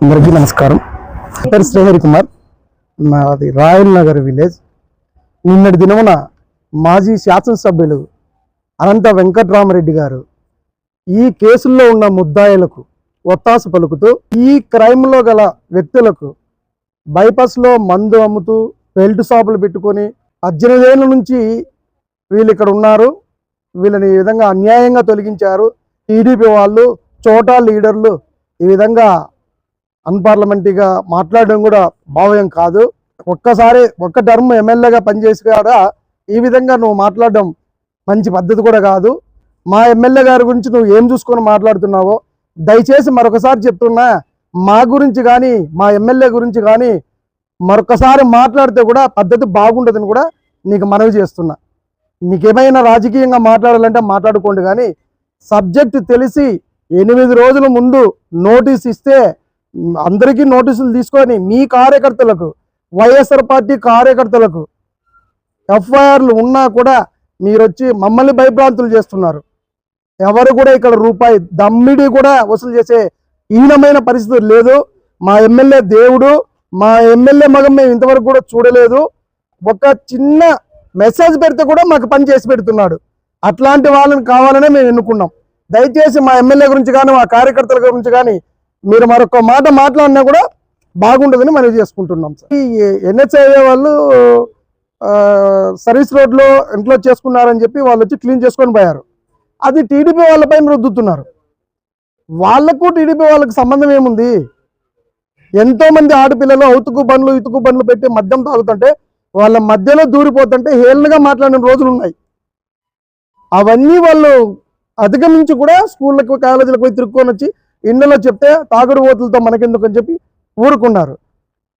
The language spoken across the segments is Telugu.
అందరికీ నమస్కారం. పేరు శ్రీహరి కుమార్. నాది రాయల్ నగర్ విలేజ్. నిన్నటి దినమున మాజీ శాసనసభ్యులు అనంత వెంకట్రామరెడ్డి గారు ఈ కేసుల్లో ఉన్న ముద్దాయిలకు ఒత్తాసు పలుకుతూ ఈ క్రైమ్లో గల వ్యక్తులకు బైపాస్లో మందు అమ్ముతూ బెల్ట్ షాపులు పెట్టుకొని పద్దెనిమిదేళ్ళ నుంచి వీళ్ళు ఇక్కడ ఉన్నారు. వీళ్ళని ఈ విధంగా అన్యాయంగా తొలగించారు. టీడీపీ వాళ్ళు చోటా లీడర్లు ఈ విధంగా అన్పార్లమెంటరీగా మాట్లాడడం కూడా భావ్యం కాదు. ఒక్కసారి ఒక్క టర్మ్ ఎమ్మెల్యేగా పనిచేసి కూడా ఈ విధంగా నువ్వు మాట్లాడడం మంచి పద్ధతి కూడా కాదు. మా ఎమ్మెల్యే గారి గురించి నువ్వు ఏం చూసుకొని మాట్లాడుతున్నావో దయచేసి మరొకసారి చెప్తున్నా మా గురించి కానీ మా ఎమ్మెల్యే గురించి కానీ మరొకసారి మాట్లాడితే కూడా పద్ధతి బాగుండదని కూడా నీకు మనవి చేస్తున్నా. మీకేమైనా రాజకీయంగా మాట్లాడాలంటే మాట్లాడుకోండి కానీ సబ్జెక్ట్ తెలిసి ఎనిమిది రోజుల ముందు నోటీస్ ఇస్తే అందరికీ నోటీసులు తీసుకొని మీ కార్యకర్తలకు వైఎస్ఆర్ పార్టీ కార్యకర్తలకు ఎఫ్ఐఆర్లు ఉన్నా కూడా మీరు వచ్చి మమ్మల్ని భయభ్రాంతులు చేస్తున్నారు. ఎవరు కూడా ఇక్కడ రూపాయి దమ్మిడి కూడా వసూలు చేసే హీనమైన పరిస్థితి లేదు. మా ఎమ్మెల్యే దేవుడు మా ఎమ్మెల్యే మగం మేము ఇంతవరకు కూడా చూడలేదు. ఒక చిన్న మెసేజ్ పెడితే కూడా మాకు పని చేసి పెడుతున్నాడు. అట్లాంటి వాళ్ళని కావాలనే మేము ఎన్నుకున్నాం. దయచేసి మా ఎమ్మెల్యే గురించి కానీ మా కార్యకర్తల గురించి కానీ మీరు మరొక మాట మాట్లాడినా కూడా బాగుంటుందని మనం చేసుకుంటున్నాం సార్. ఈ ఎన్హెచ్ఐఏ వాళ్ళు సర్వీస్ రోడ్లో ఇంట్లో చేసుకున్నారని చెప్పి వాళ్ళు వచ్చి క్లీన్ చేసుకొని పోయారు. అది టీడీపీ వాళ్ళపైన రుద్దుతున్నారు. వాళ్ళకు టీడీపీ వాళ్ళకి సంబంధం ఏముంది? ఎంతో మంది ఆడపిల్లలు అవుతుకు బండ్లు ఇతుకు బండ్లు పెట్టి మద్యం తాగుతుంటే వాళ్ళ మధ్యలో దూరిపోతుంటే హేళనగా మాట్లాడిన రోజులు ఉన్నాయి. అవన్నీ వాళ్ళు అధిగమించి కూడా స్కూళ్ళకి కాలేజీలకు పోయి తిరుక్కొని వచ్చి ఇండ్లలో చెప్తే తాగుడు ఓతులతో మనకెందుకు అని చెప్పి ఊరుకున్నారు.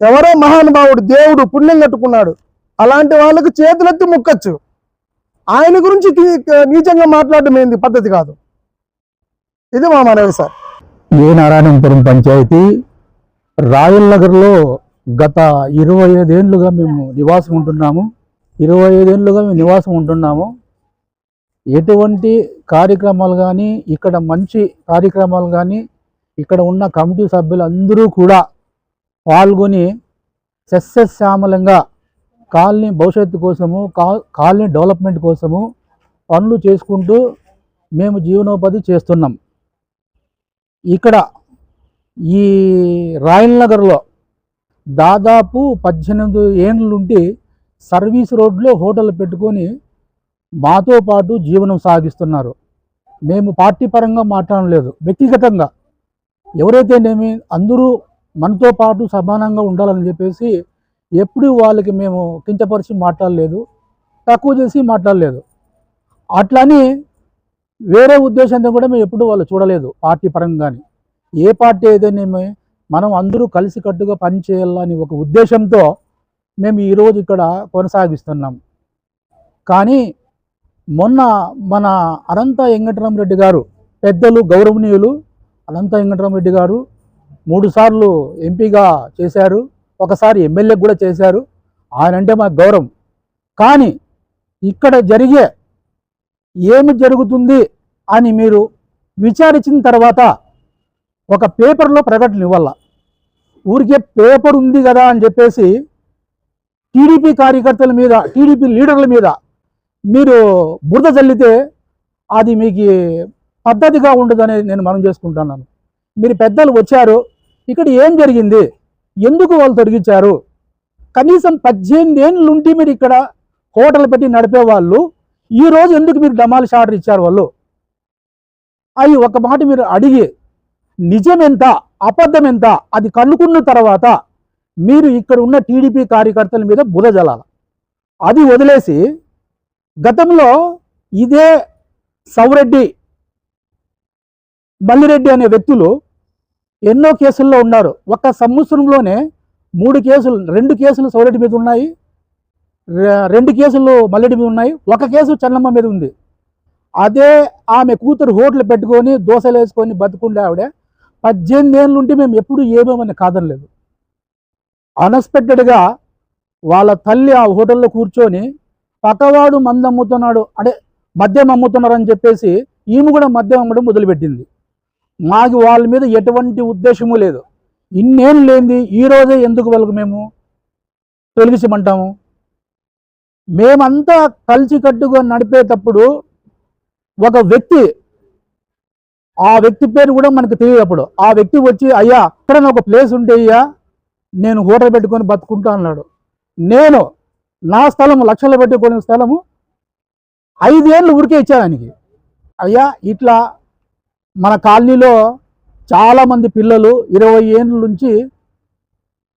ఎవరో మహానుభావుడు దేవుడు పుణ్యం కట్టుకున్నాడు. అలాంటి వాళ్ళకు చేతులెత్తి ముక్కచ్చు. ఆయన గురించి నీచంగా మాట్లాడడం ఏంది? పద్ధతి కాదు. ఇది మా మనవి సార్. ఏ నారాయణపురం పంచాయతీ రాయల్ నగర్లో గత ఇరవై ఐదేళ్ళుగా మేము నివాసం ఉంటున్నాము. ఇరవై ఐదేళ్ళుగా మేము నివాసం ఉంటున్నాము. ఎటువంటి కార్యక్రమాలు కానీ ఇక్కడ మంచి కార్యక్రమాలు కానీ ఇక్కడ ఉన్న కమిటీ సభ్యులు అందరూ కూడా పాల్గొని సస్యశ్యామలంగా కాలనీ భవిష్యత్తు కోసము కాలనీ డెవలప్మెంట్ కోసము పనులు చేసుకుంటూ మేము జీవనోపాధి చేస్తున్నాం. ఇక్కడ ఈ రాయల్ నగర్లో దాదాపు పద్దెనిమిది ఏండ్లుండి సర్వీస్ రోడ్లో హోటల్ పెట్టుకొని మాతో పాటు జీవనం సాగిస్తున్నారు. మేము పార్టీ పరంగా మాట్లాడలేదు వ్యక్తిగతంగా. ఎవరైతేనేమి అందరూ మనతో పాటు సమానంగా ఉండాలని చెప్పేసి ఎప్పుడూ వాళ్ళకి మేము కించపరిచి మాట్లాడలేదు తక్కువ చేసి మాట్లాడలేదు. అట్లని వేరే ఉద్దేశంతో కూడా మేము ఎప్పుడు వాళ్ళు చూడలేదు పార్టీ పరంగా కానీ ఏ పార్టీ అయితేనేమి మనం అందరూ కలిసికట్టుగా పనిచేయాలని ఒక ఉద్దేశంతో మేము ఈరోజు ఇక్కడ కొనసాగిస్తున్నాం. కానీ మొన్న మన అనంత వెంకటరామరెడ్డి గారు పెద్దలు గౌరవనీయులు అనంత వెంకటరామరెడ్డి గారు మూడుసార్లు ఎంపీగా చేశారు ఒకసారి ఎమ్మెల్యే కూడా చేశారు. ఆయన అంటే మాకు గౌరవం. కానీ ఇక్కడ జరిగే ఏమి జరుగుతుంది అని మీరు విచారించిన తర్వాత ఒక పేపర్లో ప్రకటన ఇవ్వాల. ఊరికే పేపర్ ఉంది కదా అని చెప్పేసి టీడీపీ కార్యకర్తల మీద టీడీపీ లీడర్ల మీద మీరు బురద చల్లితే అది మీకు పద్ధతిగా ఉండదని నేను మనం చేసుకుంటున్నాను. మీరు పెద్దలు వచ్చారు ఇక్కడ ఏం జరిగింది ఎందుకు వాళ్ళు తొలగించారు కనీసం పద్దెనిమిది ఏళ్ళు ఉంటే మీరు ఇక్కడ హోటల్ పెట్టి నడిపే వాళ్ళు ఈరోజు ఎందుకు మీరు డమాలిష్ ఆర్డర్ ఇచ్చారు వాళ్ళు? అవి ఒక మాట మీరు అడిగి నిజం ఎంత అబద్ధం ఎంత అది కనుక్కున్న తర్వాత మీరు ఇక్కడ ఉన్న టీడీపీ కార్యకర్తల మీద బుధ జలాల. అది వదిలేసి గతంలో ఇదే సౌరెడ్డి మల్లిరెడ్డి అనే వ్యక్తులు ఎన్నో కేసుల్లో ఉన్నారు. ఒక సంవత్సరంలోనే మూడు కేసులు రెండు కేసులు సౌరెడ్డి మీద ఉన్నాయి. రెండు కేసులు మల్లెడ్డి మీద ఉన్నాయి. ఒక కేసు చన్నమ్మ మీద ఉంది. అదే ఆమె కూతురు హోటల్ పెట్టుకొని దోశలు వేసుకొని బతుకుండే ఆవిడ పద్దెనిమిది ఏళ్ళు ఉంటే మేము ఎప్పుడు ఏమేమని కాదనలేదు. అన్ఎక్స్పెక్టెడ్గా వాళ్ళ తల్లి ఆ హోటల్లో కూర్చొని పక్కవాడు మందు అమ్ముతున్నాడు అంటే మద్యం అమ్ముతున్నారు అని చెప్పేసి ఈమె కూడా మద్యం అమ్మడం మొదలుపెట్టింది. మాకు వాళ్ళ మీద ఎటువంటి ఉద్దేశము లేదు. ఇన్నేం లేనిది ఈ రోజే ఎందుకు వాళ్ళకు మేము తొలగించమంటాము? మేమంతా కలిసికట్టుగా నడిపేటప్పుడు ఒక వ్యక్తి ఆ వ్యక్తి పేరు కూడా మనకు తెలియటప్పుడు ఆ వ్యక్తి వచ్చి అయ్యా ఇక్కడ ఒక ప్లేస్ ఉంటే అయ్యా నేను హోటల్ పెట్టుకొని బతుకుంటా అన్నాడు. నేను నా స్థలం లక్షలు పెట్టుకునే స్థలము ఐదేళ్ళు ఊరికే ఇచ్చాను ఆయనకి. అయ్యా ఇట్లా మన కాలనీలో చాలామంది పిల్లలు ఇరవై ఏళ్ళ నుంచి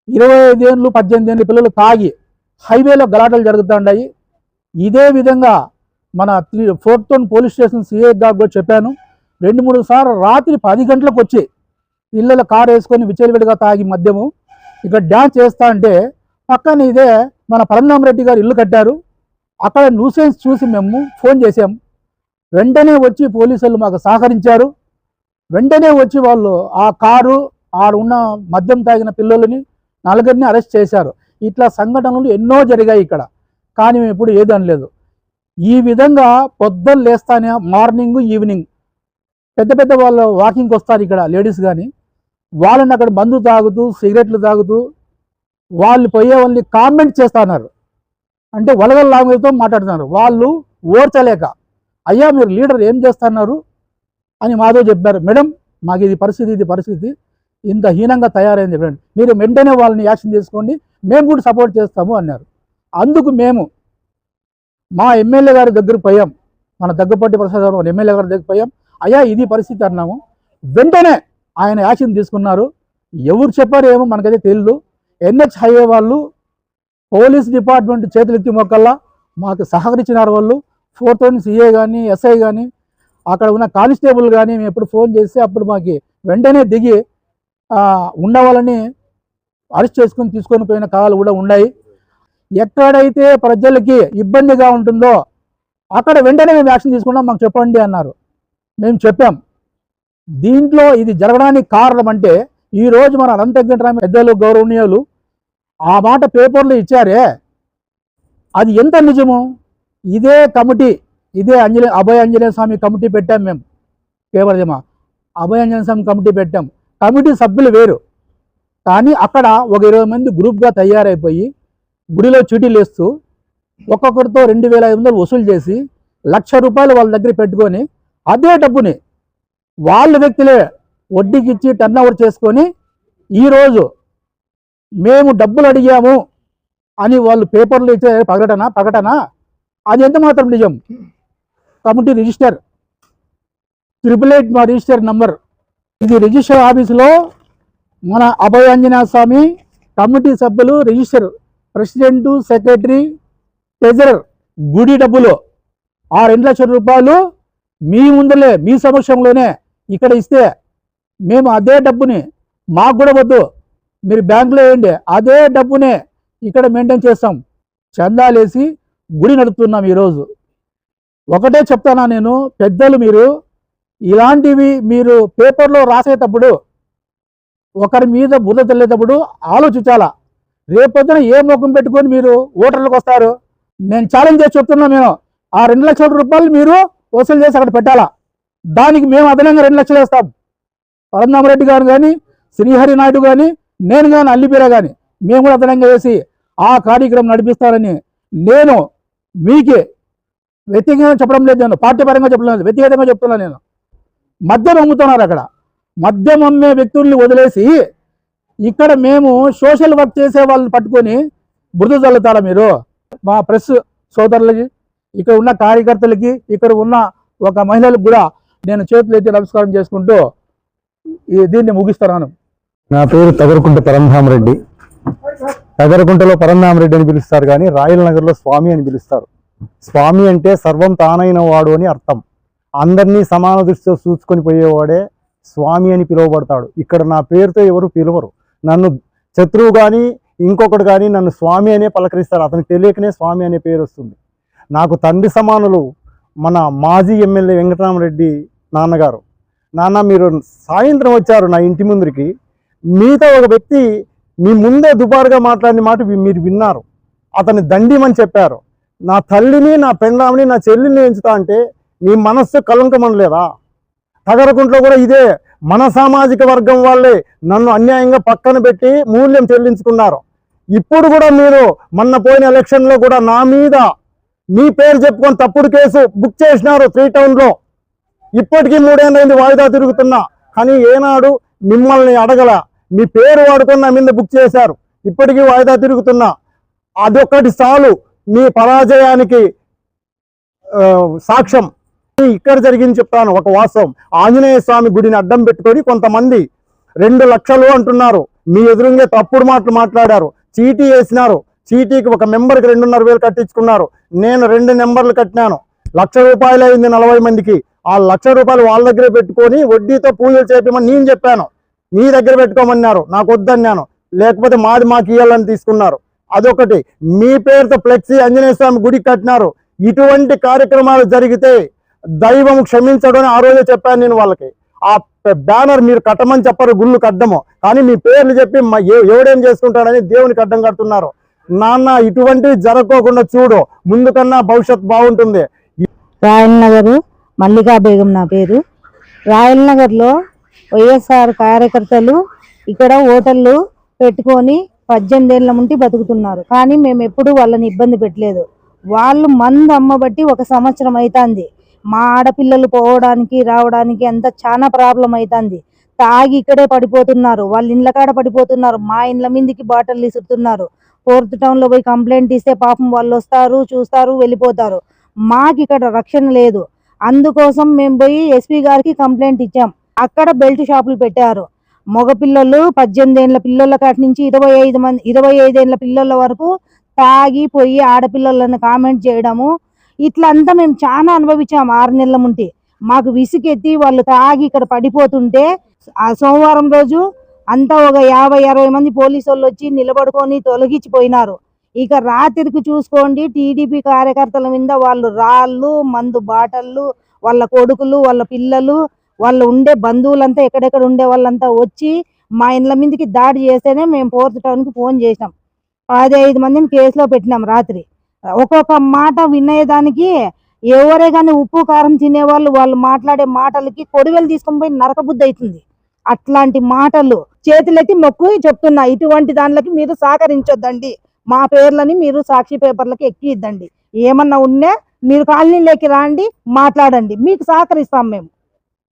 ఇరవై ఐదేళ్ళు పద్దెనిమిది ఏళ్ళ పిల్లలు తాగి హైవేలో గలాటలు జరుగుతుంటాయి ఇదే విధంగా మన fourth town police station CI గారు కూడా చెప్పాను. రెండు మూడు సార్లు రాత్రి పది గంటలకు వచ్చి పిల్లల కారు వేసుకొని విచ్చలవిడిగా తాగి మద్యము. ఇక్కడ డ్యాన్స్ చేస్తా అంటే పక్కన ఇదే మన పరంధామరెడ్డి గారు ఇల్లు కట్టారు. అక్కడ న్యూసెన్స్ చూసి మేము ఫోన్ చేసాం వెంటనే వచ్చి పోలీసులు మాకు సహకరించారు. వెంటనే వచ్చి వాళ్ళు ఆ కారు ఆడ ఉన్న మద్యం తాగిన పిల్లలని నలుగురిని అరెస్ట్ చేశారు. ఇట్లా సంఘటనలు ఎన్నో జరిగాయి ఇక్కడ. కానీ మేము ఇప్పుడు ఏది అనలేదు. ఈ విధంగా పొద్దున్న లేస్తానే మార్నింగ్ ఈవినింగ్ పెద్ద పెద్ద వాళ్ళు వాకింగ్కి వస్తారు ఇక్కడ లేడీస్ కానీ వాళ్ళని అక్కడ మందు తాగుతూ సిగరెట్లు తాగుతూ వాళ్ళు పోయే వాళ్ళని కామెంట్ చేస్తున్నారు. అంటే వలగల లాంగ్వేజ్తో మాట్లాడుతున్నారు. వాళ్ళు ఓర్చలేక అయ్యా మీరు లీడర్ ఏం చేస్తున్నారు? అని మాతో చెప్పారు. మేడం మాకు ఇది పరిస్థితి ఇది పరిస్థితి. ఇంత హీనంగా తయారైంది ఫ్రెండ్. మీరు వెంటనే వాళ్ళని యాక్షన్ తీసుకోండి. మేము కూడా సపోర్ట్ చేస్తాము అన్నారు. అందుకు మేము మా ఎమ్మెల్యే గారి దగ్గర పోయాం. మన దగ్గపట్టి ప్రసాద్ గారు మన ఎమ్మెల్యే గారి దగ్గర పోయాం. అయ్యా ఇది పరిస్థితి అన్నాము. వెంటనే ఆయన యాక్షన్ తీసుకున్నారు. ఎవరు చెప్పారు ఏమో మనకైతే తెలియదు ఎన్హెచ్ హైవే వాళ్ళు పోలీస్ డిపార్ట్మెంట్ చేతులెత్తి మొక్కల్లా మాకు సహకరించినారు వాళ్ళు. ఫోర్ వన్ సిఏ కానీ ఎస్ఐ కానీ అక్కడ ఉన్న కానిస్టేబుల్ కానీ మేము ఎప్పుడు ఫోన్ చేస్తే అప్పుడు మాకు వెంటనే దిగి ఆ, ఉన్న వాళ్ళని అరెస్ట్ చేసుకొని తీసుకొని పోయిన కాలాలు కూడా ఉన్నాయి. ఎక్కడైతే ప్రజలకి ఇబ్బందిగా ఉంటుందో అక్కడ వెంటనే మేము యాక్షన్ తీసుకున్నాం మాకు చెప్పండి అన్నారు. మేము చెప్పాం. దీంట్లో ఇది జరగడానికి కారణం అంటే ఈ రోజు మన అనంత వెంకటరామ పెద్దలు గౌరవనీయులు ఆ మాట పేపర్లో ఇచ్చారే. అది ఎంత నిజము? ఇదే కమిటీ ఇదే అంజనే అభయ ఆంజనేయ స్వామి కమిటీ పెట్టాం మేము. పేపర్దేమా అభయ ఆంజనేయ స్వామి కమిటీ పెట్టాం. కమిటీ సభ్యులు వేరు. కానీ అక్కడ ఒక ఇరవై మంది గ్రూప్గా తయారైపోయి గుడిలో చీటీలు వేస్తూ ఒక్కొక్కరితో రెండు వేల ఐదు వందలు వసూలు చేసి లక్ష రూపాయలు వాళ్ళ దగ్గర పెట్టుకొని అదే డబ్బుని వాళ్ళ వ్యక్తులే వడ్డీకి ఇచ్చి టర్న్ ఓవర్ చేసుకొని ఈరోజు మేము డబ్బులు అడిగాము అని వాళ్ళు పేపర్లు ఇచ్చే ప్రకటన ప్రకటన? అది ఎంత మాత్రం నిజం? కమిటీ రిజిస్టర్ ట్రిపుల్ ఎయిట్ మా రిజిస్టర్ నంబర్ ఇది రిజిస్టర్ ఆఫీసులో మన అభయాంజనేయ స్వామి కమిటీ సభ్యులు రిజిస్టర్ ప్రెసిడెంటు సెక్రటరీ ట్రెజరర్ గుడి డబ్బులు ఆ రెండు లక్షల రూపాయలు మీ ముందలే మీ సమక్షంలోనే ఇక్కడ ఇస్తే మేము అదే డబ్బుని మాకు కూడా వద్దు. మీరు బ్యాంకులో వేయండి. అదే డబ్బునే ఇక్కడ మెయింటైన్ చేస్తాం. చందాలేసి గుడి నడుపుతున్నాం ఈరోజు. ఒకటే చెప్తానా నేను పెద్దలు మీరు ఇలాంటివి మీరు పేపర్లో రాసేటప్పుడు ఒకరి మీద బుర్ర చల్లేటప్పుడు ఆలోచించాలా? రేపొద్దున ఏ ముఖం పెట్టుకొని మీరు ఓటర్లకు వస్తారు? నేను ఛాలెంజ్ చేసి చెప్తున్నా నేను. ఆ రెండు లక్షల రూపాయలు మీరు వసూలు చేసి అక్కడ పెట్టాలా? దానికి మేము అదనంగా రెండు లక్షలు వేస్తాం. పరంధామరెడ్డి గారు కానీ శ్రీహరి నాయుడు కానీ నేను కానీ అల్లిపీర కానీ మేము కూడా అదనంగా వేసి ఆ కార్యక్రమం నడిపిస్తారని నేను మీకే వ్యక్తిగతంగా చెప్పడం లేదు నేను పార్టీపరంగా చెప్పడం లేదు వ్యక్తిగతంగా చెప్తున్నాను నేను. మద్యం అమ్ముతున్నారు అక్కడ. మద్యం అమ్మే వ్యక్తుల్ని వదిలేసి ఇక్కడ మేము సోషల్ వర్క్ చేసే వాళ్ళని పట్టుకొని బురద చల్లుతారా మీరు? మా ప్రెస్ సోదరులకి ఇక్కడ ఉన్న కార్యకర్తలకి ఇక్కడ ఉన్న ఒక మహిళలకు కూడా నేను చేతులు ఎత్తి నమస్కారం చేసుకుంటూ దీన్ని ముగిస్తాను నా పేరు తగరకుంట పరంధామరెడ్డి. తగరకుంటలో పరంధామరెడ్డి అని పిలుస్తారు కానీ రాయల నగర్లో స్వామి అని పిలుస్తారు. స్వామి అంటే సర్వం తానైన వాడు అని అర్థం. అందరినీ సమాన దృష్టితో చూసుకొని పోయేవాడే స్వామి అని పిలువబడతాడు. ఇక్కడ నా పేరుతో ఎవరు పిలవరు. నన్ను శత్రువు కానీ ఇంకొకటి కానీ నన్ను స్వామి అనే పలకరిస్తారు. అతనికి తెలియకనే స్వామి అనే పేరు వస్తుంది. నాకు తండ్రి సమానులు మన మాజీ ఎమ్మెల్యే వెంకటరామరెడ్డి నాన్నగారు. నాన్న మీరు సాయంత్రం వచ్చారు నా ఇంటి ముందరికి. మీతో ఒక వ్యక్తి మీ ముందే దుబారుగా మాట్లాడిన మాట మీరు విన్నారు. అతన్ని దండిమని చెప్పారు. నా తల్లిని నా పెండామిని నా చెల్లిని ఎంచుతా అంటే మీ మనస్సు కలంకమనలేదా తగరకుంట్లో కూడా ఇదే మన సామాజిక వర్గం వాళ్ళే నన్ను అన్యాయంగా పక్కన పెట్టి మూల్యం చెల్లించుకున్నారు. ఇప్పుడు కూడా మీరు మొన్న పోయిన ఎలక్షన్లో కూడా నా మీద మీ పేరు చెప్పుకొని తప్పుడు కేసు బుక్ చేసినారు త్రీ టౌన్లో. ఇప్పటికీ మూడేళ్ళైంది వాయిదా తిరుగుతున్నా. కానీ ఏనాడు మిమ్మల్ని అడగల మీ పేరు వాడుకున్న మీద బుక్ చేశారు. ఇప్పటికీ వాయిదా తిరుగుతున్నా. అదొక్కటి చాలు. మీ పరాజయానికి సాక్ష్యం. ఇక్కడ జరిగింది చెప్తాను ఒక వాస్తవం. ఆంజనేయ స్వామి గుడిని అడ్డం పెట్టుకొని కొంతమంది రెండు లక్షలు అంటున్నారు. మీ ఎదురుంగే తప్పుడు మాటలు మాట్లాడారు. చీటీ వేసినారు. చీటీకి ఒక మెంబర్కి రెండున్నర వేలు కట్టించుకున్నారు. నేను రెండు నెంబర్లు కట్టినాను. లక్ష రూపాయలు అయింది నలభై మందికి. ఆ లక్ష రూపాయలు వాళ్ళ దగ్గరే పెట్టుకొని వడ్డీతో పూజలు చేపించమని నేను చెప్పాను. నీ దగ్గర పెట్టుకోమన్నారు. నాకు వద్దన్నాను. లేకపోతే మాది మాకు ఇవ్వాలని తీసుకున్నారు. అదొకటి. మీ పేరుతో ఫ్లెక్సీ ఆంజనేయ స్వామి గుడి కట్టినారు. ఇటువంటి కార్యక్రమాలు జరిగితే దైవం క్షమించడం అని ఆ రోజే చెప్పాను నేను వాళ్ళకి. ఆ బ్యానర్ మీరు కట్టమని చెప్పరు గుళ్ళు కట్టము. కానీ మీ పేర్లు చెప్పి ఎవడేం చేసుకుంటాడని దేవునికి అడ్డం కడుతున్నారు. నాన్న ఇటువంటివి జరగకోకుండా చూడు. ముందుకన్నా భవిష్యత్ బాగుంటుంది. రాయల్ గారు మల్లికా బేగం నా పేరు. రాయల్ నగర్లో వైఎస్ఆర్ కార్యకర్తలు ఇక్కడ హోటళ్ళు పెట్టుకొని పద్దెనిమిది ఏళ్ళ నుండి బతుకుతున్నారు. కానీ మేము ఎప్పుడూ వాళ్ళని ఇబ్బంది పెట్టలేదు. వాళ్ళు మందు అమ్మబట్టి ఒక సంవత్సరం అవుతుంది మా ఆడపిల్లలు పోవడానికి రావడానికి అంత చాలా ప్రాబ్లం అవుతుంది తాగి ఇక్కడే పడిపోతున్నారు. వాళ్ళ ఇండ్ల కాడ పడిపోతున్నారు. మా ఇండ్ల మీదకి బాటలు ఇసురుతున్నారు ఫోర్త్ టౌన్లో పోయి కంప్లైంట్ ఇస్తే పాపం వాళ్ళు వస్తారు చూస్తారు వెళ్ళిపోతారు. మాకు ఇక్కడ రక్షణ లేదు. అందుకోసం మేము పోయి ఎస్పీ గారికి కంప్లైంట్ ఇచ్చాం. అక్కడ బెల్ట్ షాపులు పెట్టారు. మగ పిల్లలు పద్దెనిమిది ఏళ్ళ పిల్లల కాటి నుంచి ఇరవై ఐదు మంది ఇరవై ఐదేళ్ళ పిల్లల వరకు తాగి పోయి ఆడపిల్లలను కామెంట్ చేయడము. ఇట్లా అంతా మేము చాలా అనుభవించాం ఆరు నెలల ముంటి మాకు విసుకెత్తి వాళ్ళు తాగి ఇక్కడ పడిపోతుంటే ఆ సోమవారం రోజు అంతా ఒక యాభై అరవై మంది పోలీసు వాళ్ళు వచ్చి నిలబడుకొని తొలగించిపోయినారు. ఇక రాత్రికి చూసుకోండి టీడీపీ కార్యకర్తల మీద వాళ్ళు రాళ్ళు మందు బాటళ్ళు వాళ్ళ కొడుకులు వాళ్ళ పిల్లలు వాళ్ళు ఉండే బంధువులంతా ఎక్కడెక్కడ ఉండే వాళ్ళంతా వచ్చి మా ఇండ్ల మీదకి దాడి చేస్తేనే మేము ఫోర్త్ టౌన్కి ఫోన్ చేసినాం. పదహైదు మందిని కేసులో పెట్టినాం రాత్రి. ఒక్కొక్క మాట వినేదానికి ఎవరే కానీ ఉప్పు కారం తినేవాళ్ళు వాళ్ళు మాట్లాడే మాటలకి కొడివెలు తీసుకొని పోయి నరకబుద్ధి అవుతుంది అట్లాంటి మాటలు చేతులెత్తి మొక్కు చెప్తున్నా ఇటువంటి దానిలకి మీరు సహకరించొద్దండి. మా పేర్లని మీరు సాక్షి పేపర్లకి ఎక్కిద్దండి ఏమన్నా ఉన్నా మీరు కాలనీలోకి రాండి మాట్లాడండి. మీకు సహకరిస్తాం మేము.